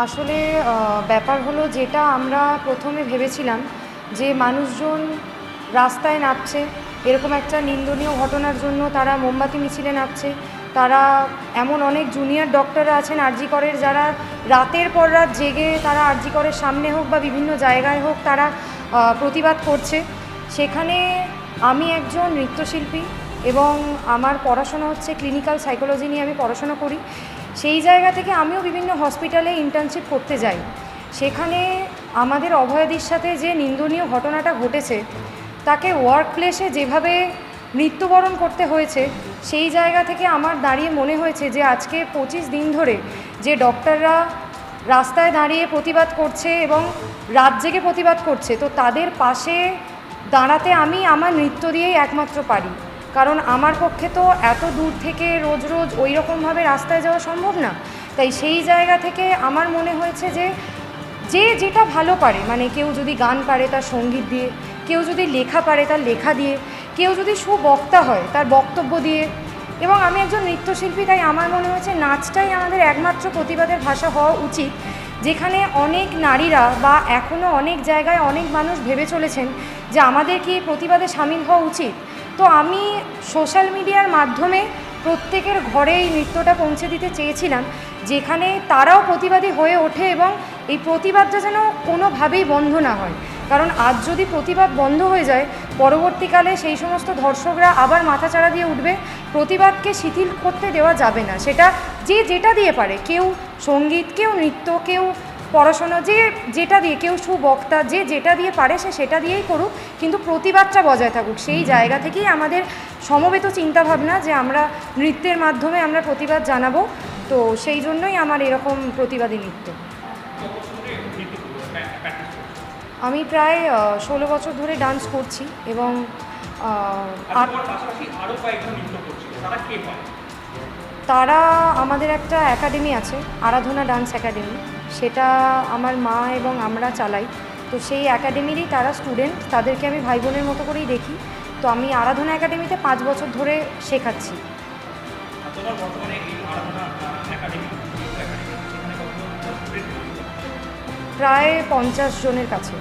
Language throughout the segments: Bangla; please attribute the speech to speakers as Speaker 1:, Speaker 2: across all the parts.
Speaker 1: আসলে ব্যাপার হলো যেটা আমরা প্রথমে ভেবেছিলাম যে মানুষজন রাস্তায় নামছে, এরকম একটা নিন্দনীয় ঘটনার জন্য তারা মোমবাতি, মিছিলে নামছে, তারা এমন অনেক জুনিয়র ডক্টররা আছেন আরজি করের যারা রাতের পর রাত জেগে তারা আরজি করের সামনে হোক বা বিভিন্ন জায়গায় হোক তারা প্রতিবাদ করছে। সেখানে আমি একজন নৃত্যশিল্পী এবং আমার পড়াশোনা হচ্ছে ক্লিনিক্যাল সাইকোলজি নিয়ে আমি পড়াশোনা করি। সেই জায়গা থেকে আমিও বিভিন্ন হসপিটালে ইন্টার্নশিপ করতে যাই। সেখানে আমাদের অভয়াদির সাথে যে নিন্দনীয় ঘটনাটা ঘটেছে, তাকে ওয়ার্ক প্লেসে যেভাবে মৃত্যুবরণ করতে হয়েছে, সেই জায়গা থেকে আমার দাঁড়িয়ে মনে হয়েছে যে আজকে পঁচিশ দিন ধরে যে ডক্টররা রাস্তায় দাঁড়িয়ে প্রতিবাদ করছে এবং রাত জেগে প্রতিবাদ করছে, তো তাদের পাশে দাঁড়াতে আমি আমার নৃত্য দিয়েই একমাত্র পারি। কারণ আমার পক্ষে তো এত দূর থেকে রোজ রোজ ওই রকমভাবে রাস্তায় যাওয়া সম্ভব না। তাই সেই জায়গা থেকে আমার মনে হয়েছে যে যে যেটা ভালো পারে মানে কেউ যদি গান পারে তার সংগীত দিয়ে, কেউ যদি লেখা পারে তার লেখা দিয়ে, কেউ যদি সুবক্তা হয় তার বক্তব্য দিয়ে। এবং আমি একজন নৃত্যশিল্পী, তাই আমার মনে হয়েছে নাচটাই আমাদের একমাত্র প্রতিবাদের ভাষা হওয়া উচিত, যেখানে অনেক নারীরা বা এখনও অনেক জায়গায় অনেক মানুষ ভেবে চলেছেন যে আমাদের কি প্রতিবাদে সামিল হওয়া উচিত। তো আমি সোশ্যাল মিডিয়ার মাধ্যমে প্রত্যেকের ঘরে এই নৃত্যটা পৌঁছে দিতে চেয়েছিলাম, যেখানে তারাও প্রতিবাদী হয়ে ওঠে এবং এই প্রতিবাদটা যেন কোনোভাবেই বন্ধ না হয়। কারণ আজ যদি প্রতিবাদ বন্ধ হয়ে যায়, পরবর্তীকালে সেই সমস্ত ধর্ষকরা আবার মাথাচাড়া দিয়ে উঠবে, প্রতিবাদকে শিথিল করতে দেওয়া যাবে না। সেটা যে যেটা দিয়ে পারে, কেউ সংগীত, কেউ নৃত্য, কেউ পড়াশোনা যে যেটা দিয়ে কেউ সুবক্তা যে যেটা দিয়ে পারে সে সেটা দিয়েই করুক কিন্তু প্রতিবাদটা বজায় থাকুক। সেই জায়গা থেকেই আমাদের সমবেত চিন্তাভাবনা যে আমরা নৃত্যের মাধ্যমে আমরা প্রতিবাদ জানাব। তো সেই জন্যই আমার এরকম প্রতিবাদী নৃত্য। আমি প্রায় ষোলো বছর ধরে ডান্স করছি এবং
Speaker 2: তারা
Speaker 1: তারা আমাদের একটা একাডেমি আছে আরাধনা ডান্স একাডেমি। সেটা আমার মা এবং আমরা চালাই। তো সেই একাডেমিরই তারা স্টুডেন্ট তাদেরকে আমি ভাই বোনের মতো করেই দেখি। তো আমি আরাধনা একাডেমিতে পাঁচ বছর ধরে শেখাচ্ছি। প্রায় পঞ্চাশ জনের কাছে।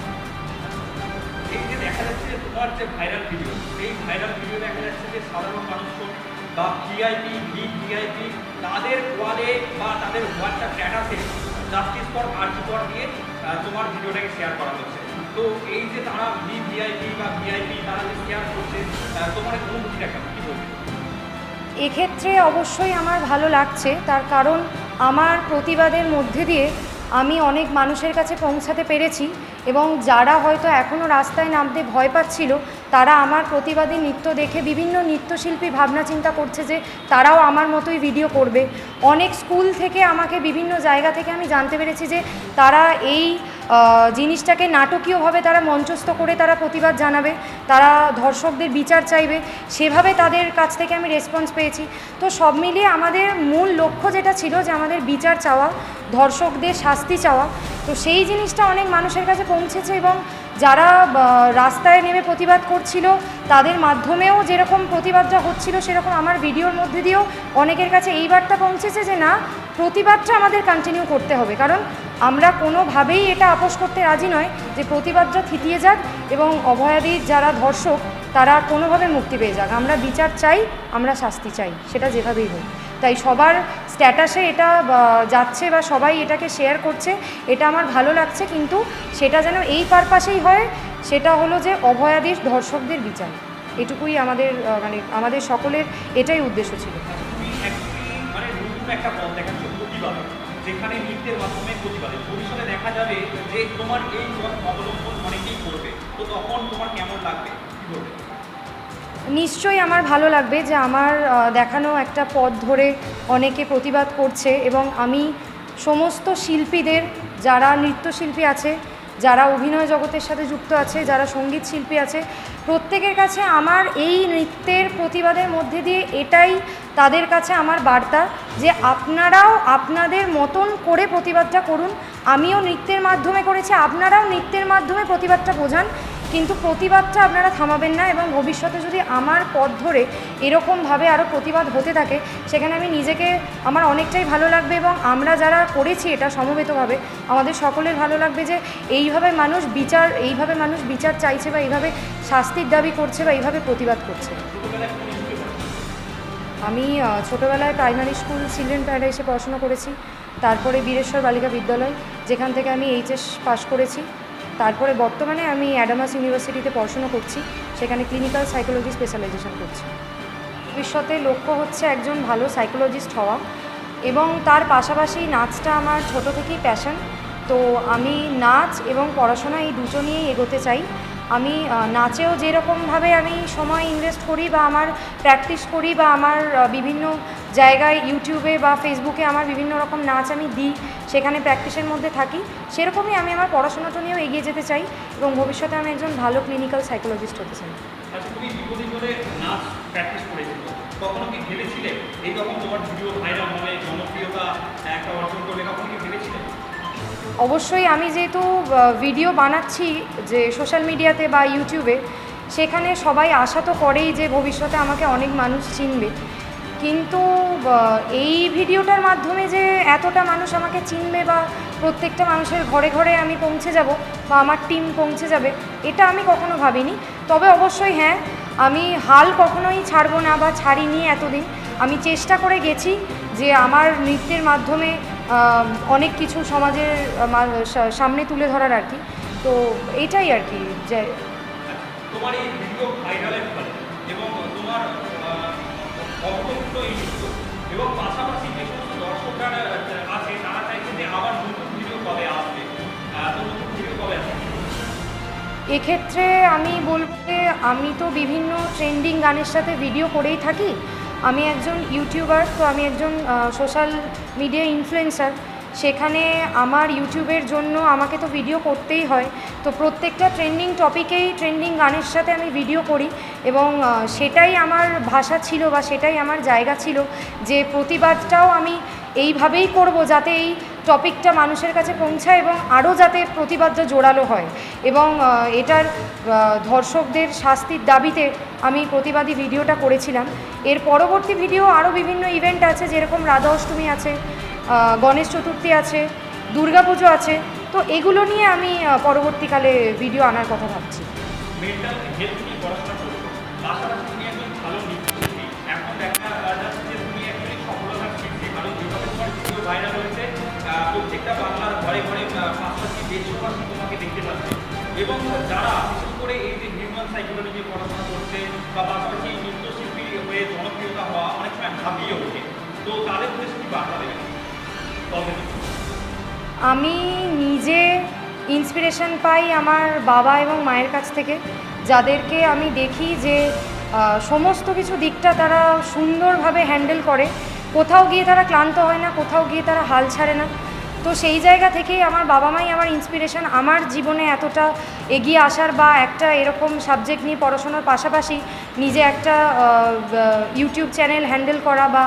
Speaker 2: বা ভিআইপি তাদের বা তাদের হোয়াটসঅ্যাপ স্ট্যাটাসে জাস্টিস ফর আর্জি ফর দিয়ে তোমার ভিডিওটাকে শেয়ার করা হচ্ছে। তো এই যে তারা ভি ভিআইপি বা ভিআইপি তারা যে শেয়ার করছে তোমার অনুভূতিটা কেমন? কি বলবে?
Speaker 1: এক্ষেত্রে অবশ্যই আমার ভালো লাগছে। তার কারণ আমার প্রতিবাদের মধ্যে দিয়ে আমি অনেক মানুষের কাছে পৌঁছাতে পেরেছি। এবং যারা হয়তো এখনও রাস্তায় নামতে ভয় পাচ্ছিল, তারা আমার প্রতিবাদী নৃত্য দেখে বিভিন্ন নৃত্যশিল্পী ভাবনা চিন্তা করছে যে তারাও আমার মতোই ভিডিও করবে। অনেক স্কুল থেকে আমাকে বিভিন্ন জায়গা থেকে আমি জানতে পেরেছি যে তারা এই জিনিসটাকে নাটকীয়ভাবে তারা মঞ্চস্থ করে তারা প্রতিবাদ জানাবে, তারা ধর্ষকদের বিচার চাইবে, সেভাবে তাদের কাছ থেকে আমি রেসপন্স পেয়েছি। তো সব মিলিয়ে আমাদের মূল লক্ষ্য যেটা ছিল যে আমাদের বিচার চাওয়া, ধর্ষকদের শাস্তি চাওয়া, তো সেই জিনিসটা অনেক মানুষের কাছে পৌঁছেছে এবং যারা রাস্তায় নেমে প্রতিবাদ করছিল, তাদের মাধ্যমেও যেরকম প্রতিবাদটা হচ্ছিল, সেরকম আমার ভিডিওর মধ্যে দিয়েও অনেকের কাছে এই বার্তা পৌঁছেছে যে না, প্রতিবাদটা আমাদের কন্টিনিউ করতে হবে। কারণ আমরা কোনোভাবেই এটা আপোষ করতে রাজি নয় যে প্রতিবাদটা থিতিয়ে যাক এবং অভয়াদির যারা ধর্ষক, তারা কোনোভাবে মুক্তি পেয়ে যাক। আমরা বিচার চাই, আমরা শাস্তি চাই, সেটা যেভাবেই হোক। তাই সবার স্ট্যাটাসে এটা যাচ্ছে বা সবাই এটাকে শেয়ার করছে, এটা আমার ভালো লাগছে, কিন্তু সেটা যেন এই পারপাসেই হয়, সেটা হলো যে অভয়াদির ধর্ষকদের বিচার। এটুকুই আমাদের মানে আমাদের সকলের এটাই উদ্দেশ্য ছিল।
Speaker 2: মানে একটা যেখানে নৃত্যের মাধ্যমে প্রতিবাদে। ভবিষ্যতে দেখা যাবে যে তোমার এই পথ অবলম্বন অনেকেই করবে। তো তখন তোমার কেমন লাগবে? কি বলবে?
Speaker 1: নিশ্চয়ই আমার ভালো লাগবে যে আমার দেখানো একটা পথ ধরে অনেকে প্রতিবাদ করছে এবং আমি সমস্ত শিল্পীদের, যারা নৃত্যশিল্পী আছে, যারা অভিনয় জগতের সাথে যুক্ত আছে, যারা সংগীত শিল্পী আছে, প্রত্যেকের কাছে আমার এই নৃত্যের প্রতিবাদের মধ্যে দিয়ে এটাই তাদের কাছে আমার বার্তা যে আপনারাও আপনাদের মতন করে প্রতিবাদটা করুন। আমিও নৃত্যের মাধ্যমে করেছি, আপনারাও নৃত্যের মাধ্যমে প্রতিবাদটা বোঝান। কিন্তু প্রতিবাদটা আপনারা থামাবেন না এবং ভবিষ্যতে যদি আমার পথ ধরে এরকমভাবে আরও প্রতিবাদ হতে থাকে, সেখানে আমি নিজেকে, আমার অনেকটাই ভালো লাগবে এবং আমরা যারা করেছি এটা সমবেতভাবে, আমাদের সকলের ভালো লাগবে যে এইভাবে মানুষ বিচার, এইভাবে মানুষ বিচার চাইছে বা এইভাবে শাস্তির দাবি করছে বা এইভাবে প্রতিবাদ করছে। আমি ছোটোবেলায় প্রাইমারি স্কুল চিলড্রেন প্যারাডাইসে পড়াশোনা করেছি। তারপরে বীরেশ্বর বালিকা বিদ্যালয়, যেখান থেকে আমি এইচএস পাশ করেছি। তারপরে বর্তমানে আমি অ্যাডামাস ইউনিভার্সিটিতে পড়াশোনা করছি। সেখানে ক্লিনিক্যাল সাইকোলজি স্পেশালাইজেশন করছি। ভবিষ্যতে লক্ষ্য হচ্ছে একজন ভালো সাইকোলজিস্ট হওয়া এবং তার পাশাপাশি নাচটা আমার ছোট থেকেই প্যাশন তো আমি নাচ এবং পড়াশোনা এই দুটো নিয়েই এগোতে চাই। আমি নাচেও যেরকমভাবে আমি সময় ইনভেস্ট করি বা আমার প্র্যাকটিস করি বা আমার বিভিন্ন জায়গায় ইউটিউবে বা ফেসবুকে আমার বিভিন্ন রকম নাচ আমি দিই, সেখানে প্র্যাকটিসের মধ্যে থাকি, সেরকমই আমি আমার পড়াশোনাটা নিয়েও এগিয়ে যেতে চাই এবং ভবিষ্যতে আমি একজন ভালো ক্লিনিক্যাল সাইকোলজিস্ট হতে চাই।
Speaker 2: আচ্ছা ভেবেছিলে? এইরকম তোমার ভিডিও ভাইরাল হবে, জনপ্রিয়তা, একটা অর্জন কখনো কি ভেবেছিলে?
Speaker 1: অবশ্যই আমি যেহেতু ভিডিও বানাচ্ছি যে সোশ্যাল মিডিয়াতে বা ইউটিউবে সেখানে সবাই আশা তো করেই যে ভবিষ্যতে আমাকে অনেক মানুষ চিনবে। কিন্তু এই ভিডিওটার মাধ্যমে যে এতটা মানুষ আমাকে চিনবে বা প্রত্যেকটা মানুষের ঘরে ঘরে আমি পৌঁছে যাব বা আমার টিম পৌঁছে যাবে, এটা আমি কখনো ভাবিনি। তবে অবশ্যই হ্যাঁ আমি হাল কখনোই ছাড়বো না বা ছাড়িনি এতদিন। আমি চেষ্টা করে গেছি যে আমার নৃত্যের মাধ্যমে অনেক কিছু সমাজের সামনে তুলে ধরার আর কি। তো এইটাই আর কি যে
Speaker 2: তোমার এই ভিডিও ভাইরালের ফলে এবং তোমার অবলম্বিত এই এবং পাশাপাশি যে সমস্ত দর্শকরা আছে তারা চাইছে যে আবার নতুন ভিডিও কবে আসবে। তো নতুন ভিডিও কবে আসবে।
Speaker 1: এক্ষেত্রে আমি বলতে আমি তো বিভিন্ন ট্রেন্ডিং গানের সাথে ভিডিও করেই থাকি। আমি একজন ইউটিউবার, তো আমি একজন সোশ্যাল মিডিয়া ইনফ্লুয়েন্সার সেখানে আমার ইউটিউবের জন্য আমাকে তো ভিডিও করতেই হয়। তো প্রত্যেকটা ট্রেন্ডিং টপিকেই ট্রেন্ডিং গানের সাথে আমি ভিডিও করি এবং সেটাই আমার ভাষা ছিল বা সেটাই আমার জায়গা ছিল যে প্রতিবাদটাও আমি এইভাবেই করব যাতে এই টপিকটা মানুষের কাছে পৌঁছায় এবং আরও যাতে প্রতিবাদটা জোরালো হয়। এবং এটার ধর্ষকদের শাস্তির দাবিতে আমি প্রতিবাদী ভিডিওটা করেছিলাম। এর পরবর্তী ভিডিও আরও বিভিন্ন ইভেন্ট আছে, যেরকম রাধা অষ্টমী আছে গণেশ চতুর্থী আছে, দুর্গাপুজো আছে। তো এগুলো নিয়ে আমি পরবর্তীকালে ভিডিও আনার কথা ভাবছি।
Speaker 2: এবং যারা বিশেষ করে এই যে হিউম্যান সাইকোলজি নিয়ে পড়াশোনা করছে বা পাশাপাশি নৃত্যশিল্পী হয়ে জনপ্রিয়তা হওয়া অনেক সময় ভাবিয়ে ওঠে। তো তাদের উদ্দেশ্যে কি বার্তা দেবেন?
Speaker 1: আমি নিজে ইন্সপিরেশন পাই আমার বাবা এবং মায়ের কাছ থেকে। যাদেরকে আমি দেখি যে সমস্ত কিছু দিকটা তারা সুন্দরভাবে হ্যান্ডেল করে। কোথাও গিয়ে তারা ক্লান্ত হয় না, কোথাও গিয়ে তারা হাল ছাড়ে না। তো সেই জায়গা থেকেই আমার বাবা মাই আমার ইন্সপিরেশন আমার জীবনে এতটা এগিয়ে আসার বা একটা এরকম সাবজেক্ট নিয়ে পড়াশোনার পাশাপাশি নিজে একটা ইউটিউব চ্যানেল হ্যান্ডেল করা বা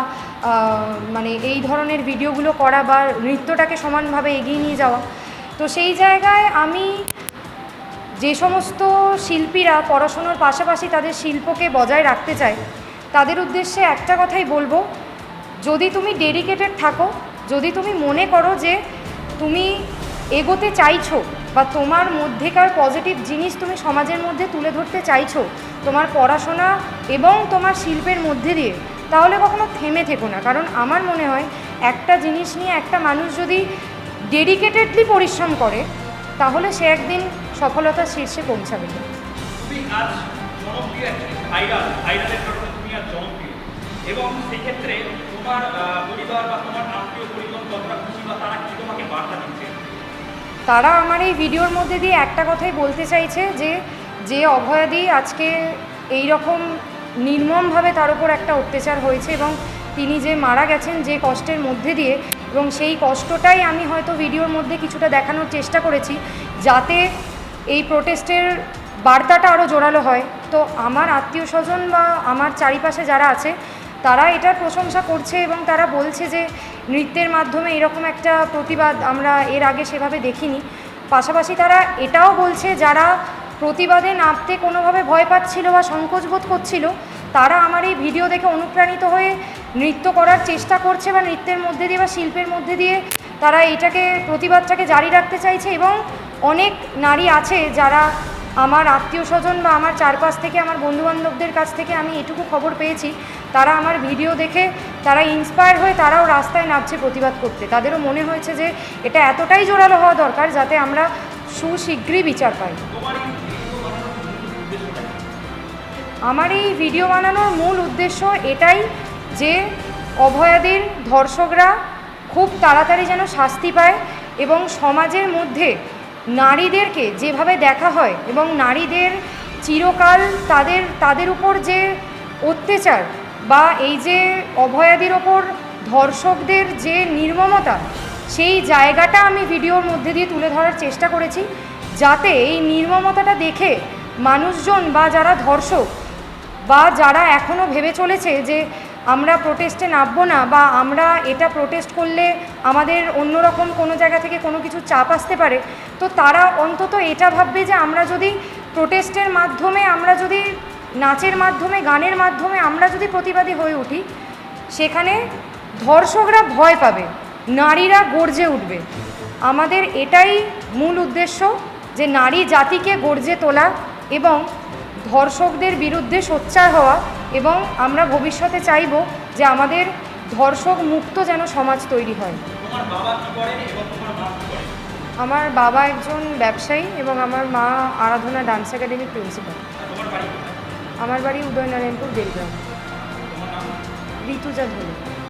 Speaker 1: মানে এই ধরনের ভিডিওগুলো করা বা নৃত্যটাকে সমানভাবে এগিয়ে নিয়ে যাওয়া। তো সেই জায়গায় আমি যে সমস্ত শিল্পীরা পড়াশোনার পাশাপাশি তাদের শিল্পকে বজায় রাখতে চায়, তাদের উদ্দেশ্যে একটা কথাই বলব, যদি তুমি ডেডিকেটেড থাকো যদি তুমি মনে করো যে তুমি এগোতে চাইছো বা তোমার মধ্যেকার পজিটিভ জিনিস তুমি সমাজের মধ্যে তুলে ধরতে চাইছো, তোমার পড়াশোনা এবং তোমার শিল্পের মধ্যে দিয়ে, তাহলে কখনো থেমে থেকো না। কারণ আমার মনে হয় একটা জিনিস নিয়ে একটা মানুষ যদি ডেডিকেটেডলি পরিশ্রম করে, তাহলে সে একদিন সফলতার শীর্ষে পৌঁছাবে।
Speaker 2: এবং সেক্ষেত্রে তোমার পরিবার বা তোমার তারা
Speaker 1: আমার এই ভিডিওর মধ্যে দিয়ে একটা কথাই বলতে চাইছে যে যে অভয়াদি আজকে এই রকম নির্মমভাবে তার উপর একটা অত্যাচার হয়েছে এবং তিনি যে মারা গেছেন যে কষ্টের মধ্যে দিয়ে এবং সেই কষ্টটাই আমি হয়তো ভিডিওর মধ্যে কিছুটা দেখানোর চেষ্টা করেছি যাতে এই প্রোটেস্টের বার্তাটা আরও জোরালো হয়। তো আমার আত্মীয় স্বজন বা আমার চারিপাশে যারা আছে তারা এটার প্রশংসা করছে এবং তারা বলছে যে নৃত্যের মাধ্যমে এরকম একটা প্রতিবাদ আমরা এর আগে সেভাবে দেখিনি। পাশাপাশি তারা এটাও বলছে, যারা প্রতিবাদে নামতে কোনোভাবে ভয় পাচ্ছিল বা সংকোচ বোধ করছিল, তারা আমার এই ভিডিও দেখে অনুপ্রাণিত হয়ে নৃত্য করার চেষ্টা করছে বা নৃত্যের মধ্যে দিয়ে বা শিল্পের মধ্যে দিয়ে তারা এটাকে, প্রতিবাদটাকে জারি রাখতে চাইছে এবং অনেক নারী আছে যারা আমার আত্মীয় স্বজন বা আমার চারপাশ থেকে, আমার বন্ধুবান্ধবদের কাছ থেকে আমি এটুকু খবর পেয়েছি তারা আমার ভিডিও দেখে, তারা ইন্সপায়ার হয়ে তারাও রাস্তায় নামছে প্রতিবাদ করতে তাদেরও মনে হয়েছে যে এটা এতটাই জোরালো হওয়া দরকার যাতে আমরা সুশীঘ্রই বিচার পাই? আমার এই ভিডিও বানানোর মূল উদ্দেশ্য এটাই যে অভয়াদের ধর্ষকরা খুব তাড়াতাড়ি যেন শাস্তি পায় এবং সমাজের মধ্যে নারীদেরকে যেভাবে দেখা হয় এবং নারীদের চিরকাল তাদের তাদের উপর যে অত্যাচার বা এই যে অভয়াদির ওপর ধর্ষকদের যে নির্মমতা, সেই জায়গাটা আমি ভিডিওর মধ্যে দিয়ে তুলে ধরার চেষ্টা করেছি যাতে এই নির্মমতাটা দেখে মানুষজন বা যারা ধর্ষক বা যারা এখনও ভেবে চলেছে যে আমরা প্রোটেস্টে নামবো না বা আমরা এটা প্রোটেস্ট করলে আমাদের অন্যরকম কোনো জায়গা থেকে কোনো কিছু চাপ আসতে পারে, তো তারা অন্তত এটা ভাববে যে আমরা যদি প্রোটেস্টের মাধ্যমে, আমরা যদি নাচের মাধ্যমে, গানের মাধ্যমে আমরা যদি প্রতিবাদী হয়ে উঠি, সেখানে ধর্ষকরা ভয় পাবে, নারীরা গর্জে উঠবে। আমাদের এটাই মূল উদ্দেশ্য যে নারী জাতিকে গর্জে তোলা এবং ধর্ষকদের বিরুদ্ধে সোচ্চার হওয়া। এবং আমরা ভবিষ্যতে চাইব যে আমাদের ধর্ষক মুক্ত যেন সমাজ তৈরি হয়। আমার বাবা একজন ব্যবসায়ী এবং আমার মা আরাধনা ডান্স একাডেমির প্রিন্সিপাল? আমার বাড়ি উদয়নারায়ণপুর বেলগ্রাম ঋতুজা ধরে